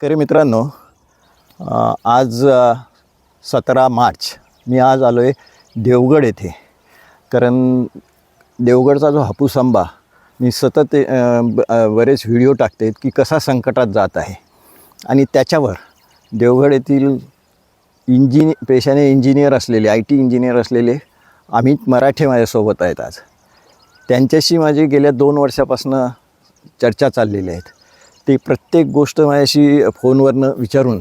शेतकरी मित्रांनो आज सतरा मार्च मी आज आलो आहे देवगड येथे. कारण देवगडचा जो हापूस आंबा मी सतत ब- बरेच व्हिडिओ टाकते की कसा संकटात जात आहे. आणि त्याच्यावर देवगड येथील इंजिनि पेशाने इंजिनियर असलेले आय टी इंजिनियर असलेले अमित मराठे माझ्यासोबत आहेत आज. त्यांच्याशी माझी गेल्या दोन वर्षापासून चर्चा चाललेली आहेत ते प्रत्येक गोष्ट माझ्याशी फोनवरनं विचारून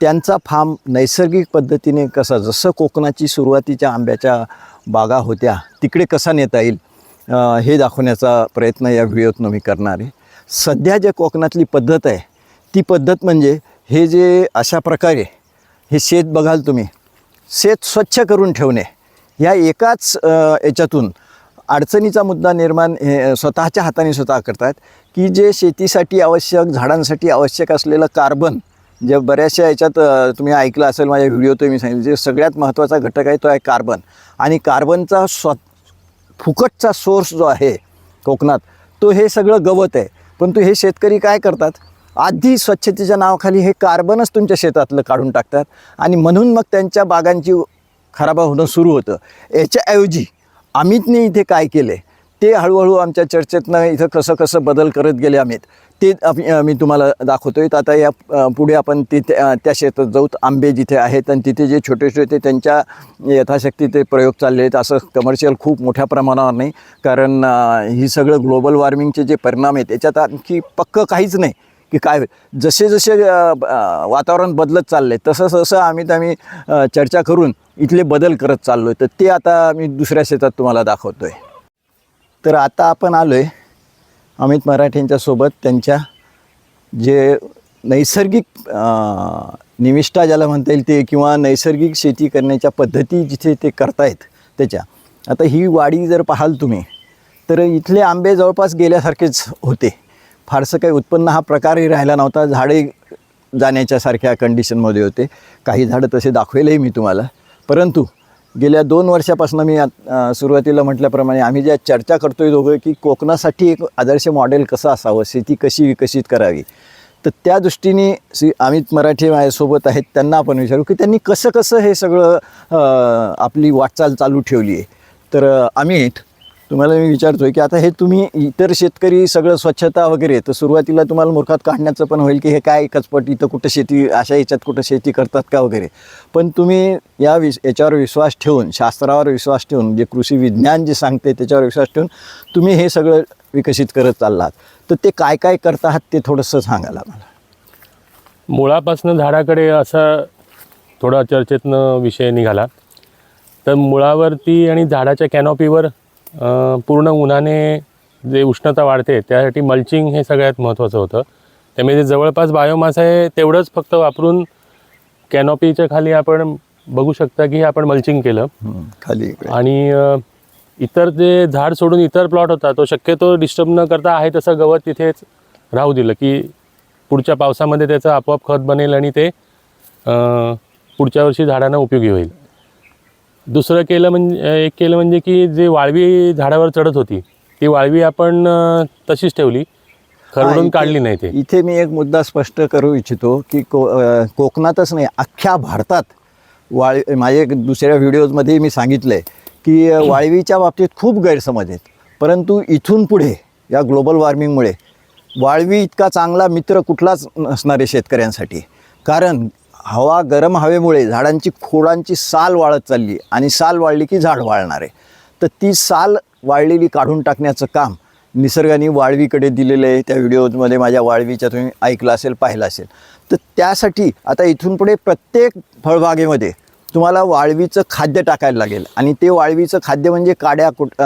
त्यांचा फार्म नैसर्गिक पद्धतीने कसा जसं कोकणाची सुरुवातीच्या आंब्याच्या बागा होत्या तिकडे कसा नेता येईल हे दाखवण्याचा प्रयत्न या व्हिडिओतनं मी करणार आहे. सध्या जे कोकणातली पद्धत आहे ती पद्धत म्हणजे हे जे अशा प्रकारे हे शेत बघाल तुम्ही शेत स्वच्छ करून ठेवणे ह्या एकाच याच्यातून अडचणीचा मुद्दा निर्माण हे स्वतःच्या हाताने स्वतः करतात की जे शेतीसाठी आवश्यक झाडांसाठी आवश्यक असलेलं कार्बन जे बऱ्याचशा याच्यात तुम्ही ऐकलं असेल माझ्या व्हिडिओत मी सांगितलं जे सगळ्यात महत्त्वाचा घटक आहे तो आहे कार्बन. आणि कार्बनचा स्व फुकटचा सोर्स जो आहे कोकणात तो हे सगळं गवत आहे. परंतु हे शेतकरी काय करतात? आधी स्वच्छतेच्या नावाखाली हे कार्बनच तुमच्या शेतातलं काढून टाकतात आणि म्हणून मग त्यांच्या बागांची खराबा होणं सुरू होतं. याच्याऐवजी अमितने इथे काय केले? ते हळूहळू आमच्या चर्चेतनं इथं कसं कसं बदल करत गेले अमित ते मी तुम्हाला दाखवतो तर आता या पुढे आपण तिथे त्या शेतात जाऊ आंबे जिथे आहेत आणि तिथे जे छोटे छोटे त्यांच्या यथाशक्ती ते प्रयोग चालले आहेत. असं कमर्शियल खूप मोठ्या प्रमाणावर नाही. कारण ही सगळं ग्लोबल वॉर्मिंगचे जे परिणाम आहेत त्याच्यात आणखी पक्कं काहीच नाही. की काय होईल. जसे जसे वातावरण बदलत चाललं आहे तसं तसं आम्ही आम्ही चर्चा करून इथले बदल करत चाललो आहे तर ते आता मी दुसऱ्या शेतात तुम्हाला दाखवतो आहे तर आता आपण आलो आहे अमित मराठेंच्या सोबत. त्यांच्या जे नैसर्गिक निविष्ठा ज्याला म्हणता येईल ते किंवा नैसर्गिक शेती करण्याच्या पद्धती जिथे ते करतायत त्याच्या. आता ही वाडी जर पाहाल तुम्ही तर इथले आंबे जवळपास गेल्यासारखेच होते. फारसं काही उत्पन्न हा प्रकारही राहिला नव्हता. झाडे जाण्याच्यासारख्या कंडिशनमध्ये होते. काही झाडं तसे दाखवेलही मी तुम्हाला. परंतु गेल्या दोन वर्षापासून मी सुरुवातीला म्हटल्याप्रमाणे आम्ही ज्या चर्चा करतो आहे दोघं की कोकणासाठी एक आदर्श मॉडेल कसं असावं? शेती कशी विकसित करावी? तर त्या दृष्टीने श्री अमित मराठे माझ्यासोबत आहेत. त्यांना आपण विचारू की त्यांनी कसं कसं हे सगळं आपली वाटचाल चालू ठेवली आहे. तर अमित तुम्हाला मी विचारतोय की आता हे तुम्ही इतर शेतकरी सगळं स्वच्छता वगैरे तर सुरुवातीला तुम्हाला मूर्खात काढण्याचं पण होईल की हे काय कचपट इथं कुठं शेती अशा याच्यात कुठं शेती करतात का वगैरे? पण तुम्ही या विस याच्यावर विश्वास ठेवून शास्त्रावर विश्वास ठेवून जे कृषी विज्ञान जे सांगते त्याच्यावर विश्वास ठेवून तुम्ही हे सगळं विकसित करत चाललात. तर ते काय काय करत आहात ते थोडंसं सांगाल मला मुळापासनं झाडाकडे असा थोडा चर्चेतनं विषय निघाला. तर मुळावरती आणि झाडाच्या कॅनॉपीवर पूर्ण उन्हाने जे उष्णता वाढते त्यासाठी मल्चिंग हे सगळ्यात महत्त्वाचं होतं. त्यामुळे जे जवळपास बायोमास आहे तेवढंच फक्त वापरून कॅनॉपीच्या खाली आपण बघू शकता की आपण मल्चिंग केलं. खाली आणि इतर जे झाड सोडून इतर प्लॉट होता तो शक्यतो डिस्टर्ब न करता आहे तसं गवत तिथेच राहू दिलं की पुढच्या पावसामध्ये त्याचं आपोआप खत बनेल आणि ते पुढच्या वर्षी झाडांना उपयोगी होईल. दुसरं केलं म्हणजे एक केलं म्हणजे की जे वाळवी झाडावर चढत होती ती वाळवी आपण तशीच ठेवली. खरडून काढली नाही ते. इथे मी एक मुद्दा स्पष्ट करू इच्छितो की को कोकणातच नाही अख्ख्या भारतात वाळी एक दुसऱ्या व्हिडिओजमध्ये मी सांगितलं आहे की वाळवीच्या बाबतीत खूप गैरसमज आहेत. परंतु इथून पुढे या ग्लोबल वॉर्मिंगमुळे वाळवी इतका चांगला मित्र कुठलाच नसणार आहे शेतकऱ्यांसाठी. कारण हवा गरम हवेमुळे झाडांची खोडांची साल वाळत चालली आणि साल वाळली की झाड वाळणार आहे. तर ती साल वाळलेली काढून टाकण्याचं काम निसर्गाने वाळवीकडे दिलेलं आहे. त्या व्हिडिओमध्ये माझ्या वाळवीच्या तुम्ही ऐकलं असेल पाहिलं असेल. तर त्यासाठी आता इथून पुढे प्रत्येक फळबागेमध्ये तुम्हाला वाळवीचं खाद्य टाकायला लागेल. आणि ते वाळवीचं खाद्य म्हणजे काड्या कुट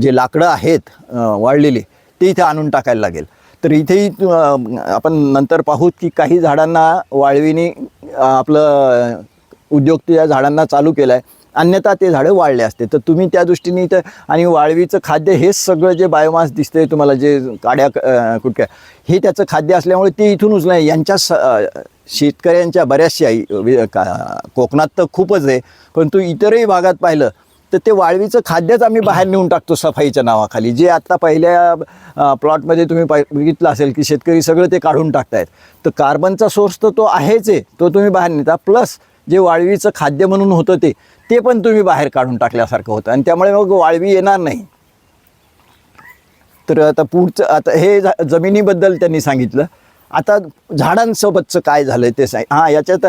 जे लाकडं आहेत वाळलेले वाळलेली ते इथे आणून टाकायला लागेल. तर इथेही आपण नंतर पाहू की काही झाडांना वाळवीने आपलं उद्योग त्या झाडांना चालू केला आहे अन्यथा ते झाडं वाळले असते. तर तुम्ही त्या दृष्टीने इथं आणि वाळवीचं खाद्य हेच सगळं जे बायोमास दिसते तुम्हाला जे काड्या अं, कुटक्या हे त्याचं खाद्य असल्यामुळे ते इथून नाही. यांच्या स शेतकऱ्यांच्या बऱ्याचशा का- कोकणात तर खूपच आहे. परंतु इतरही भागात पाहिलं तर ते वाळवीचं खाद्यच आम्ही बाहेर नेऊन टाकतो सफाईच्या नावाखाली. जे आत्ता पहिल्या प्लॉटमध्ये तुम्ही बघितलं असेल की शेतकरी सगळं ते काढून टाकतायत. तर कार्बनचा सोर्स तर तो आहेच आहे तो तुम्ही बाहेर नेता. प्लस जे वाळवीचं खाद्य म्हणून होतं ते ते पण तुम्ही बाहेर काढून टाकल्यासारखं होतं. आणि त्यामुळे मग वाळवी येणार नाही. तर आता पुढचं आता हे जमिनीबद्दल त्यांनी सांगितलं. आता झाडांसोबतचं काय झालं ते सांग. हां याच्यात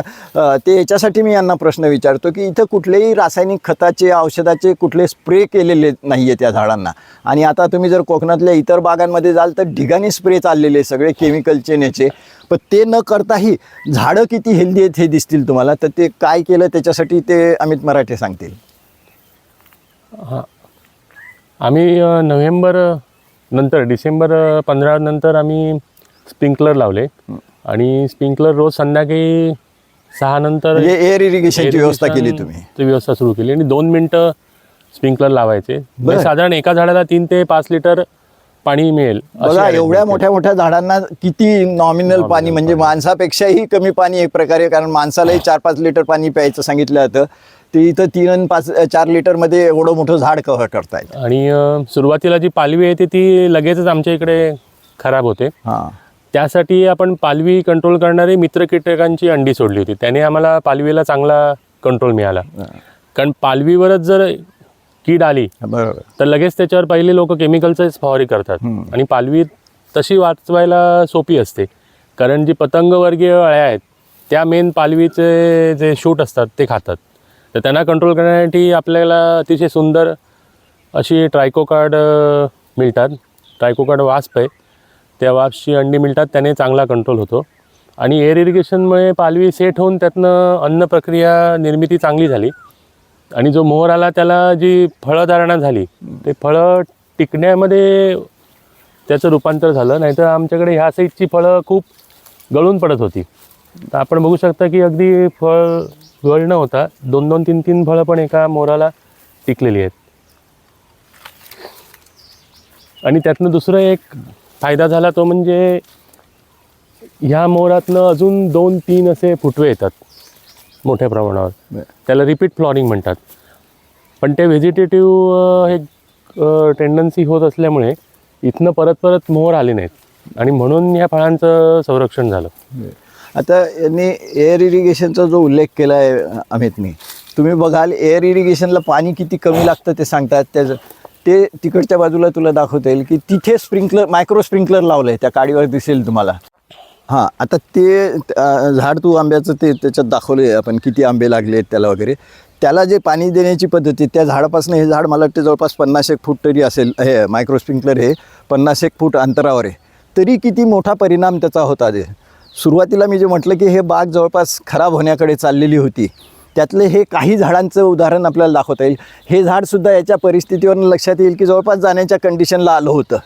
ते याच्यासाठी मी यांना प्रश्न विचारतो की इथं कुठलेही रासायनिक खताचे औषधाचे कुठले स्प्रे केलेले नाही आहे त्या झाडांना. आणि आता तुम्ही जर कोकणातल्या इतर बागांमध्ये जाल तर ढिगाणी स्प्रे चाललेले सगळे केमिकलचे नेचे. पण ते न करताही झाडं किती हेल्दी आहेत हे दिसतील तुम्हाला? तर ते काय केलं त्याच्यासाठी ते अमित मराठे सांगतील. हां. आम्ही नोव्हेंबर नंतर डिसेंबर पंधरानंतर पंधरा नंतर आम्ही स्प्रिंकलर लावले. आणि स्प्रिंकलर रोज संध्याकाळी सहा नंतर म्हणजे एअर इरिगेशनची व्यवस्था केली तुम्ही. ची व्यवस्था सुरू केली. आणि दोन मिनटं स्प्रिंकलर लावायचे. म्हणजे साधारण एका झाडाला तीन ते पाच लिटर पाणी मिळेल बघा एवढ्या. मोठ्या मोठ्या झाडांना किती नॉमिनल पाणी म्हणजे माणसापेक्षाही कमी पाणी एक प्रकारे कारण माणसालाही चार पाच लिटर पाणी प्यायचं सांगितलं जातं. ते इथं तीन आणि पाच चार लिटरमध्ये एवढं मोठं झाड कव्हर करतायत. आणि सुरुवातीला जी पालवी येते ती लगेचच आमच्या इकडे खराब होते. हां. त्यासाठी आपण पालवी कंट्रोल करणारी मित्र कीटकांची अंडी सोडली होती. त्याने आम्हाला पालवीला चांगला कंट्रोल मिळाला. कारण पालवीवरच जर कीड आली तर लगेच त्याच्यावर पहिले लोक केमिकलचंच फवारी करतात. आणि पालवी तशी वाचवायला सोपी असते. कारण जी पतंगवर्गीय अळ्या आहेत त्या मेन पालवीचे जे शूट असतात ते खातात. तर त्यांना कंट्रोल करण्यासाठी आपल्याला अतिशय सुंदर अशी ट्रायकोकार्ड मिळतात. ट्रायकोकार्ड वास्प आहे. त्या वास्पची अंडी मिळतात त्याने चांगला कंट्रोल होतो. आणि एअर इरिगेशनमुळे पालवी सेट होऊन त्यातनं अन्न प्रक्रिया निर्मिती चांगली झाली. आणि जो मोहर आला त्याला जी फळधारणा झाली ते फळं टिकण्यामध्ये त्याचं रूपांतर झालं. नाहीतर आमच्याकडे ह्या साईजची फळं खूप गळून पडत होती. तर आपण बघू शकता की अगदी फळ गळ न होता दोन दोन तीन तीन फळं पण एका मोराला टिकलेली आहेत. आणि त्यातनं दुसरं एक फायदा झाला तो म्हणजे ह्या मोरातनं अजून दोन तीन असे फुटवे येतात मोठ्या प्रमाणावर. त्याला रिपीट फ्लॉरिंग म्हणतात. पण ते व्हेजिटेटिव्ह हे टेंडन्सी होत असल्यामुळे इथनं परत परत मोहर आले नाहीत. आणि म्हणून या फळांचं संरक्षण झालं. आता यांनी एअर इरिगेशनचा जो उल्लेख केला आहे अमितनी तुम्ही बघाल एअर इरिगेशनला पाणी किती कमी लागतं ते सांगतात. त्याचं ते तिकडच्या बाजूला तुला दाखवता येईल की तिथे स्प्रिंकलर मायक्रो स्प्रिंकलर लावलं आहे त्या काडीवर दिसेल तुम्हाला. हां आता ते झाड तू आंब्याचं ते त्याच्यात दाखवलं आहे आपण किती आंबे लागले आहेत त्याला वगैरे. त्याला जे पाणी देण्याची पद्धत आहे त्या झाडापासून हे झाड मला वाटते जवळपास पन्नास एक फूट तरी असेल हे मायक्रो स्प्रिंकलर हे पन्नास एक फूट अंतरावर आहे. तरी किती मोठा परिणाम त्याचा होता ते. सुरुवातीला मी जे म्हटलं की हे बाग जवळपास खराब होण्याकडे चाललेली होती. त्यातले हे काही झाडांचं उदाहरण आपल्याला दाखवता येईल. हे झाडसुद्धा याच्या परिस्थितीवरून लक्षात येईल की जवळपास जाण्याच्या कंडिशनला आलं होतं.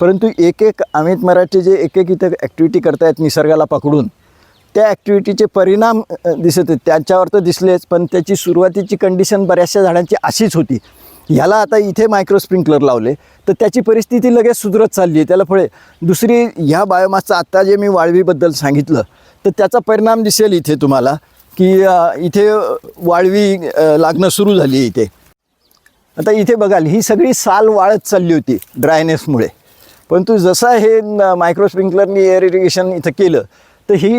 परंतु एक एक अमित मराठे जे एक एक इथं ॲक्टिव्हिटी करतायत निसर्गाला पकडून त्या ॲक्टिव्हिटीचे परिणाम दिसत आहेत. त्याच्यावर तर दिसलेच पण त्याची सुरुवातीची कंडिशन बऱ्याचशा झाडांची अशीच होती. ह्याला आता इथे मायक्रो स्प्रिंकलर लावले. तर त्याची परिस्थिती लगेच सुधरत चालली आहे. त्याला फळे दुसरी ह्या बायोमासचं आत्ता जे मी वाळवीबद्दल सांगितलं तर त्याचा परिणाम दिसेल इथे तुम्हाला. की इथे वाळवी लागणं सुरू झाली आहे इथे. आता इथे बघाल ही सगळी साल वाळत चालली होती ड्रायनेसमुळे. परंतु जसा हे मायक्रो स्प्रिंकलरनी एअर इरिगेशन इथं केलं तर ही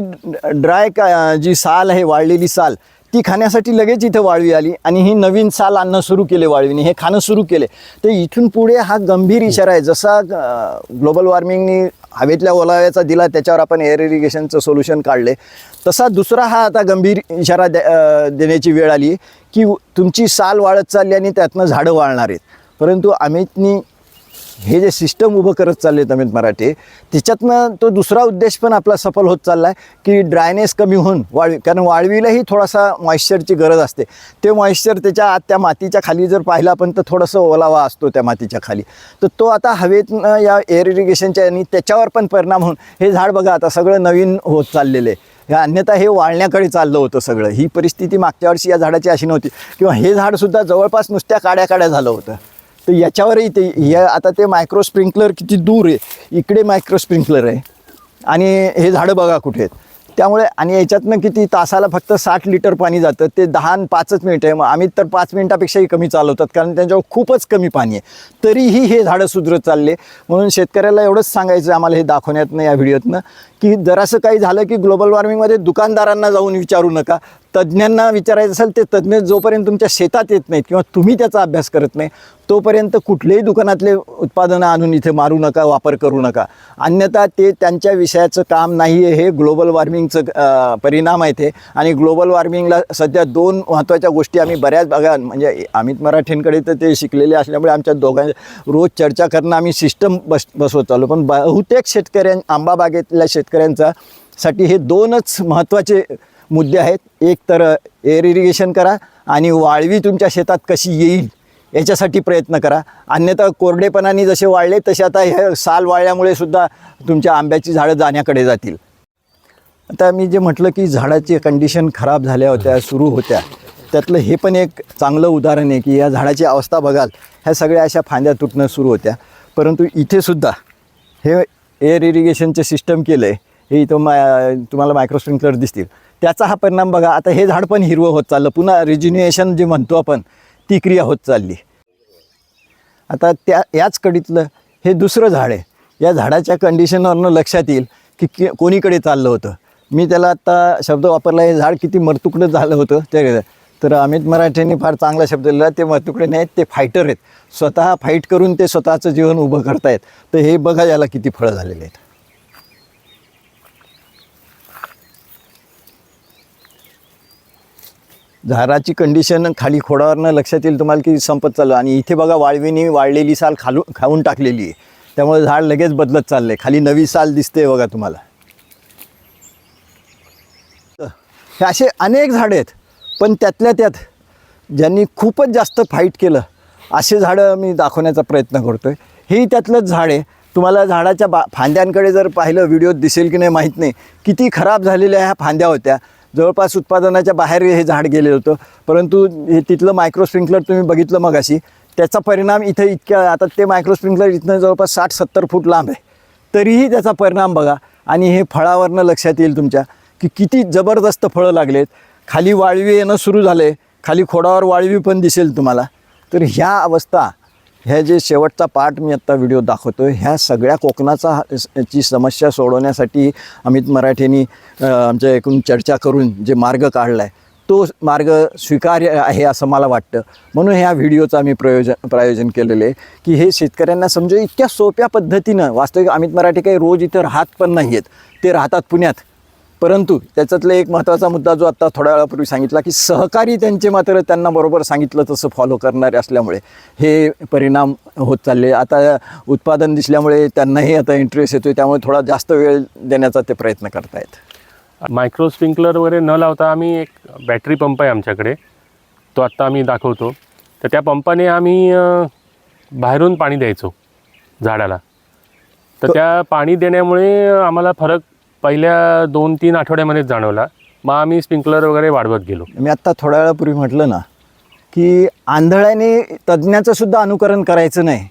ड्राय का जी साल आहे वाळलेली साल ती खाण्यासाठी लगेच इथं वाळवी आली आणि ही नवीन साल आणणं सुरू केले वाळवीने हे खाणं सुरू केले. तर इथून पुढे हा गंभीर इशारा आहे. जसा ग्लोबल वॉर्मिंगनी हवेतल्या ओलाव्याचा दिला त्याच्यावर आपण एअर इरिगेशनचं सोल्युशन काढले. तसा दुसरा हा आता गंभीर इशारा द्या देण्याची वेळ आली की तुमची साल वाळत चालली आणि त्यातनं झाडं वाळणार आहेत. परंतु अमितनी हे जे सिस्टम उभं करत चालले आहेत अमित मराठे तिच्यातनं तो दुसरा उद्देश पण आपला सफल होत चालला आहे की ड्रायनेस कमी होऊन वाळवी कारण वाळवीलाही थोडासा मॉइश्चरची गरज असते. ते मॉइश्चर त्याच्या आत त्या मातीच्या खाली जर पाहिला आपण तर थोडंसं ओलावा असतो त्या मातीच्या खाली. तर तो आता हवेतनं या एअर इरिगेशनच्या आणि त्याच्यावर पण परिणाम होऊन हे झाड बघा आता सगळं नवीन होत चाललेलं आहे. हे अन्यथा हे वाळण्याकडे चाललं होतं सगळं. ही परिस्थिती मागच्या वर्षी या झाडाची अशी नव्हती. किंवा हे झाडसुद्धा जवळपास नुसत्या काड्या काड्या झालं होतं. तर याच्यावरही ते हे आता ते मायक्रो स्प्रिंकलर किती दूर आहे? इकडे मायक्रो स्प्रिंकलर आहे. आणि हे झाडं बघा कुठे आहेत. त्यामुळे आणि याच्यातनं किती तासाला फक्त साठ लिटर पाणी जातं. ते दहा आणि पाचच मिनिट आहे. मग आम्ही तर पाच मिनिटापेक्षाही कमी चालवतात. कारण त्यांच्यावर खूपच कमी पाणी आहे. तरीही हे झाडं सुधरत चालले. म्हणून शेतकऱ्याला एवढंच सांगायचं आम्हाला हे दाखवण्यातनं या व्हिडिओतनं. की जरासं काही झालं की ग्लोबल वॉर्मिंगमध्ये दुकानदारांना जाऊन विचारू नका तज्ज्ञांना विचारायचं असेल ते तज्ज्ञ जोपर्यंत तुमच्या शेतात येत नाहीत किंवा तुम्ही त्याचा अभ्यास करत नाही तोपर्यंत कुठलेही दुकानातले उत्पादनं आणून इथे मारू नका वापर करू नका. अन्यथा ते त्यांच्या विषयाचं काम नाही आहे हे ग्लोबल वॉर्मिंगचं परिणाम आहे ते आणि ग्लोबल वॉर्मिंगला सध्या दोन महत्त्वाच्या गोष्टी आम्ही बऱ्याच बघा म्हणजे अमित मराठेंकडे तर ते शिकलेले असल्यामुळे आमच्या दोघां रोज चर्चा करणं आम्ही सिस्टम बस बसवत चालू पण बहुतेक शेतकऱ्यां आंबा बागेतल्या शेतकऱ्यांचा साठी हे दोनच महत्त्वाचे मुद्दे आहेत. एक तर एअर इरिगेशन करा आणि वाळवी तुमच्या शेतात कशी येईल याच्यासाठी प्रयत्न करा. अन्यथा कोरडेपणाने जसे वाळले तसे आता हे साल वाळल्यामुळे सुद्धा तुमच्या आंब्याची झाडं जाण्याकडे जातील. आता मी जे म्हटलं की झाडाची कंडिशन खराब झाल्या होत्या सुरू होत्या. त्यातलं हे पण एक चांगलं उदाहरण आहे की या झाडाची अवस्था बघाल ह्या सगळ्या अशा फांद्या तुटणं सुरू होत्या. परंतु इथेसुद्धा हे एअर इरिगेशनचे सिस्टम केलं आहे हे इथं मा तुम्हाला मायक्रोस्प्रिंकलर दिसतील. त्याचा हा परिणाम बघा आता हे झाड पण हिरवं होत चाललं. पुन्हा रिज्युनिएशन जे म्हणतो आपण ती क्रिया होत चालली. आता त्या याच कडीतलं हे दुसरं झाड आहे. या झाडाच्या कंडिशनवरनं लक्षात येईल की कि कोणीकडे चाललं होतं. मी त्याला आत्ता शब्द वापरला हे झाड किती मरतुकडं झालं होतं ते तर अमित मराठेंनी फार चांगला शब्द दिला ते मरतुकडे नाहीत ते फायटर आहेत. स्वतः फाईट करून ते स्वतःचं जीवन उभं करतायत. तर हे बघा याला किती फळं झालेले आहेत. झाडाची कंडिशन खाली खोडावरनं लक्षात येईल तुम्हाला की संपत चाललं. आणि इथे बघा वाळवीने वाळलेली साल खालू खाऊन टाकलेली आहे. त्यामुळे झाड लगेच बदलत चाललं आहे खाली नवी साल दिसते बघा तुम्हाला. हे असे अनेक झाडं आहेत. पण त्यातल्या त्यात ज्यांनी खूपच जास्त फाईट केलं असे झाडं मी दाखवण्याचा प्रयत्न करतो आहे ही त्यातलंच झाड आहे. तुम्हाला झाडाच्या बा फांद्यांकडे जर पाहिलं व्हिडिओत दिसेल की नाही माहीत नाही. किती खराब झालेल्या ह्या फांद्या होत्या. जवळपास उत्पादनाच्या बाहेर हे झाड गेलेलं होतं. परंतु हे तिथलं मायक्रो स्प्रिंकलर तुम्ही बघितलं मग अशी त्याचा परिणाम इथं इतक्या आता ते मायक्रो स्प्रिंकलर इथनं जवळपास साठ सत्तर फूट लांब आहे. तरीही त्याचा परिणाम बघा. आणि हे फळावरनं लक्षात येईल तुमच्या की किती जबरदस्त फळं लागलेत. खाली वाळवी येणं सुरू झाले खाली खोडावर वाळवी पण दिसेल तुम्हाला. तर ह्या अवस्था ह्या जे शेवटचा पार्ट मी आत्ता व्हिडिओ दाखवतो ह्या सगळ्या कोकणाचा ची समस्या सोडवण्यासाठी अमित मराठेंनी आमच्या एकूण चर्चा करून जे मार्ग काढला आहे तो मार्ग स्वीकार्य आहे असं मला वाटतं. म्हणून ह्या व्हिडिओचं आम्ही प्रयोजन प्रायोजन केलेलं आहे की हे शेतकऱ्यांना समजू इतक्या सोप्या पद्धतीनं वास्तविक अमित मराठे काही रोज इथं राहत पण नाही आहेत ते राहतात पुण्यात. परंतु त्याच्यातला एक महत्त्वाचा मुद्दा जो आत्ता थोड्या वेळापूर्वी सांगितला की सहकारी त्यांचे मात्र त्यांना बरोबर सांगितलं तसं फॉलो करणारे असल्यामुळे. हे परिणाम होत चालले. आता उत्पादन दिसल्यामुळे त्यांनाही आता इंटरेस्ट येतो त्यामुळे थोडा जास्त वेळ देण्याचा ते प्रयत्न करतायत. मायक्रो स्प्रिंकलर वगैरे न लावता आम्ही एक बॅटरी पंप आहे आमच्याकडे. तो आत्ता आम्ही दाखवतो. तर त्या पंपाने आम्ही बाहेरून पाणी द्यायचो झाडाला. तर त्या पाणी देण्यामुळे आम्हाला फरक पहिल्या दोन तीन आठवड्यामध्येच जाणवला. मग आम्ही स्प्रिंकलर वगैरे वाढवत गेलो. मी आत्ता थोड्या वेळापूर्वी म्हटलं ना की आंधळ्याने तज्ज्ञाचं सुद्धा अनुकरण करायचं नाही.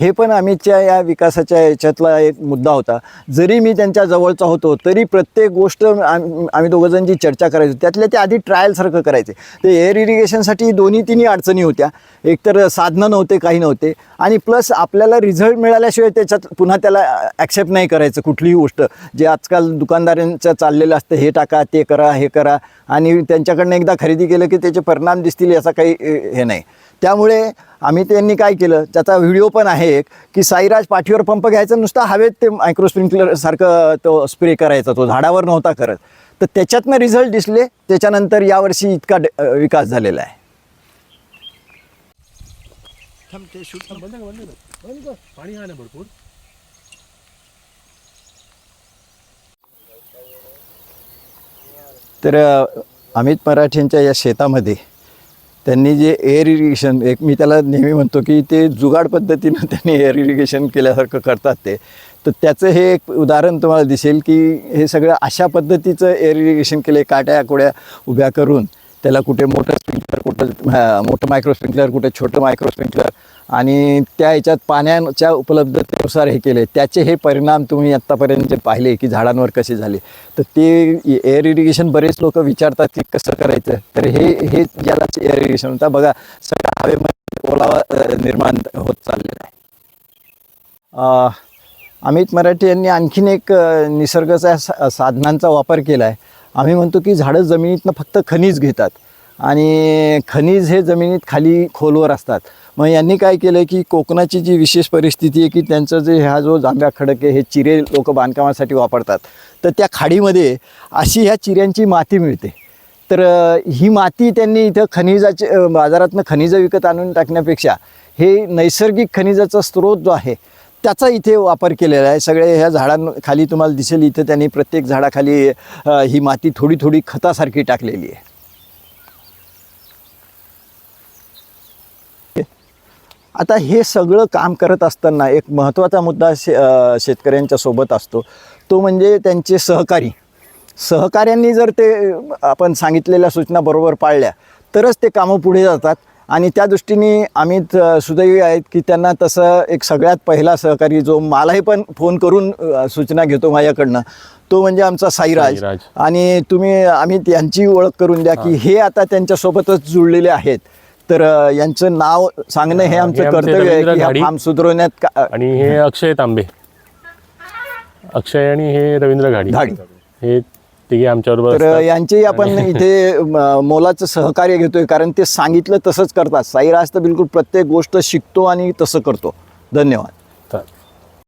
हे पण अमितच्या या विकासाच्या याच्यातला एक मुद्दा होता. जरी मी त्यांच्या जवळचा होतो तरी प्रत्येक गोष्ट आम- आम्ही दोघंजण जी चर्चा करायचो. त्यातल्या ते आधी ट्रायलसारखं करायचे. ते एअर इरिगेशनसाठी दोन्ही तिन्ही अडचणी होत्या. एकतर साधनं नव्हते काही नव्हते. आणि प्लस आपल्याला रिझल्ट मिळाल्याशिवाय त्याच्यात पुन्हा त्याला ॲक्सेप्ट नाही करायचं कुठलीही गोष्ट. जे आजकाल दुकानदारांचं चाललेलं असतं हे टाका ते करा हे करा. आणि त्यांच्याकडनं एकदा खरेदी केलं की त्याचे परिणाम दिसतील याचा काही हे नाही. त्यामुळे आम्ही त्यांनी काय केलं त्याचा व्हिडिओ पण आहे एक की साईराज पाठीवर पंप घ्यायचा नुसता हवेत ते मायक्रो स्प्रिंकलरसारखं तो स्प्रे करायचा तो झाडावर नव्हता करत. तर त्याच्यातनं रिझल्ट दिसले त्याच्यानंतर यावर्षी इतका विकास झालेला आहे. भरपूर. तर अमित मराठेंच्या या शेतामध्ये त्यांनी जे एअर इरिगेशन एक मी त्याला नेहमी म्हणतो की ते जुगाड पद्धतीनं त्यांनी एअर इरिगेशन केल्यासारखं करतात ते. तर त्याचं हे एक उदाहरण तुम्हाला दिसेल की हे सगळं अशा पद्धतीचं एअर इरिगेशन केले काट्या कोड्या उभ्या करून. त्याला कुठे मोठं स्प्रिंकलर कुठं मोठं मायक्रो स्प्रिंकलर कुठे छोटं मायक्रो स्प्रिंकलर आणि त्या ह्याच्यात पाण्याच्या उपलब्धतेनुसार हे केले. त्याचे हे परिणाम तुम्ही आत्तापर्यंत जे पाहिले की झाडांवर कसे झाले. तर ते एअर इरिगेशन बरेच लोक विचारतात की कसं करायचं? तर हे हे ज्यालाच एअर इरिगेशन होता बघा सगळ्या हवेमध्ये ओलावा निर्माण होत चाललेला आहे. अमित मराठे यांनी आणखीन एक निसर्गाचा सा- साधनांचा वापर केला आहे आम्ही म्हणतो की झाडं जमिनीतनं फक्त खनिज घेतात. आणि खनिज हे जमिनीत खाली खोलवर असतात. मग यांनी काय केलं की कोकणाची जी विशेष परिस्थिती आहे की त्यांचं जे हा जो जांभ्या खडक आहे हे चिरे लोक बांधकामासाठी वापरतात. तर त्या खाडीमध्ये अशी ह्या चिऱ्यांची माती मिळते. तर ही माती त्यांनी इथं खनिजाचे बाजारातनं खनिजं विकत आणून टाकण्यापेक्षा हे नैसर्गिक खनिजाचा स्रोत जो आहे त्याचा इथे वापर केलेला आहे. सगळे ह्या झाडांखाली तुम्हाला दिसेल इथं त्यांनी प्रत्येक झाडाखाली ही माती थोडी थोडी खतासारखी टाकलेली आहे. आता हे सगळं काम करत असताना एक महत्त्वाचा मुद्दा शे शेतकऱ्यांच्या सोबत असतो. तो म्हणजे त्यांचे सहकारी. सहकाऱ्यांनी जर ते आपण सांगितलेल्या सूचना बरोबर पाळल्या तरच ते कामं पुढे जातात. आणि त्या दृष्टीने अ, सुदैवी आहेत की त्यांना तसं एक सगळ्यात पहिला सहकारी जो मलाही पण फोन करून सूचना घेतो माझ्याकडनं तो म्हणजे आमचा साईराज. आणि तुम्ही अमित यांची ओळख करून द्या की हे आता त्यांच्यासोबतच जुळलेले आहेत. तर यांचं नाव सांगणं हे आमचं कर्तव्य आहे की हा. फार्म सुधारवण्यात का आणि हे अक्षय तांबे अक्षय आणि हे रवींद्र घाडी घाडी. हे तिघे आमच्याबरोबर तर. यांचेही आपण इथे मोलाचं सहकार्य घेतोय कारण ते सांगितलं तसंच करतात साईराज तर बिलकुल प्रत्येक गोष्ट शिकतो आणि तसं करतो धन्यवाद